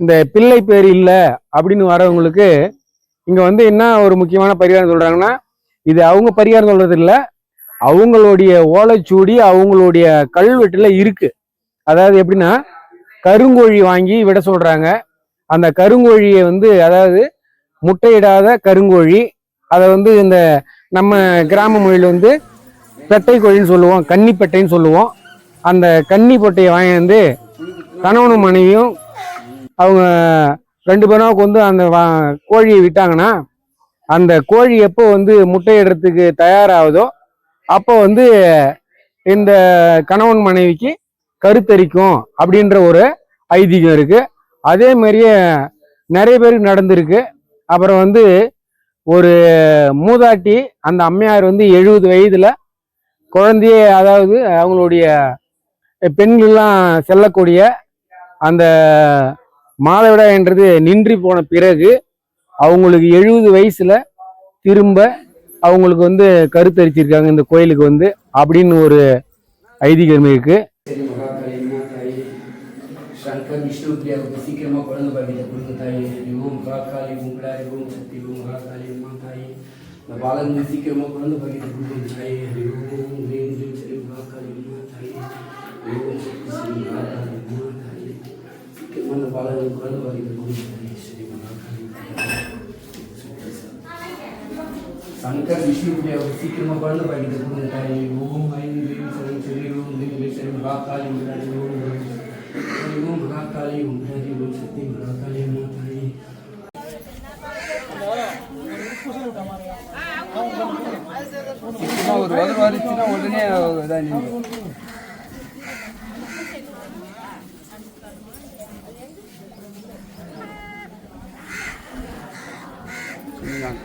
இந்த பிள்ளை பேர் இல்லை அப்படின்னு வரவங்களுக்கு இங்க வந்து என்ன ஒரு முக்கியமான பரிகாரம் சொல்றாங்கன்னா இது அவங்க பரிகாரம் சொல்றது இல்லை. அவங்களுடைய ஓலைச்சூடி அவங்களுடைய கல்வெட்டுல இருக்கு. அதாவது எப்படின்னா கருங்கோழி வாங்கி விட சொல்றாங்க. அந்த கருங்கோழியை வந்து அதாவது முட்டையிடாத கருங்கோழி அதை வந்து இந்த நம்ம கிராம மொழியில் வந்து பெட்டை கோழின்னு சொல்லுவோம் கன்னிப்பெட்டைன்னு சொல்லுவோம். அந்த கன்னி பொட்டையை வாங்கி வந்து கணவனும் மனைவியும் அவங்க ரெண்டு பேரும் கொண்டு அந்த வா- கோழியை விட்டாங்கன்னா அந்த கோழி எப்போ வந்து முட்டையிடுறதுக்கு தயாராகுதோ அப்போ வந்து இந்த கணவன் மனைவிக்கு கருத்தரிக்கும் அப்படின்ற ஒரு ஐதீகம் இருக்குது அதே மாதிரியே நிறைய பேருக்கு நடந்திருக்கு. அப்புறம் வந்து ஒரு மூதாட்டி அந்த அம்மையார் வந்து எழுபது வயதில் குழந்தைய அதாவது அவங்களுடைய பெண்கள்லாம் செல்லக்கூடிய அந்த மாதவிடாய்ன்றது நின்றி போன பிறகு அவங்களுக்கு எழுபது வயசுல திரும்ப அவங்களுக்கு வந்து கருத்தரிச்சிருக்காங்க இந்த கோயிலுக்கு வந்து அப்படின்னு ஒரு ஐதீகம் இருக்கு. சங்கர் விஷ்ணு பிரியாவுக்கு சீக்கிரமா குழந்தை பாக்கியத்தை கொடுங்க தாயே. ஓம் மகாகாளி உங்களாரி ஓம் சக்தி ஓம் மகாகாளியம்மா தாய் இந்த பாலனுக்கு சீக்கிரமா குழந்தை பாக்கியத்தை கொடுங்க தாயே. ஓம் ஹ்ரீம் ஹ்ரீம் சரி மகாகாளியம்மா தாய் ஓம் சக்தி ஸ்ரீ மகாகாளியம்மா தாயே சீக்கிரமா இந்த பாலனுக்கு குழந்தை பாக்கியத்தை கொடுங்க தாயே ஸ்ரீ மகாகாளியம்மா சங்கர் விஷ்ணு பிரியாவுக்கு சீக்கிரமா குழந்தை பாக்கியத்தை கொடுங்க தாயே ஓம் ஐம் ஹ்ரீம் சரி சரி ஓம் ஹ்ரீம் ஹ்ரீம் சரி மகாகாளி முன்னாடி ஓம் ஹரி ஓம் மகாகாளி ஓம் ஹரி ஓம் சக்தி மகாகாளி அம்மா தாயே சும்மா ஒரு Ini yang?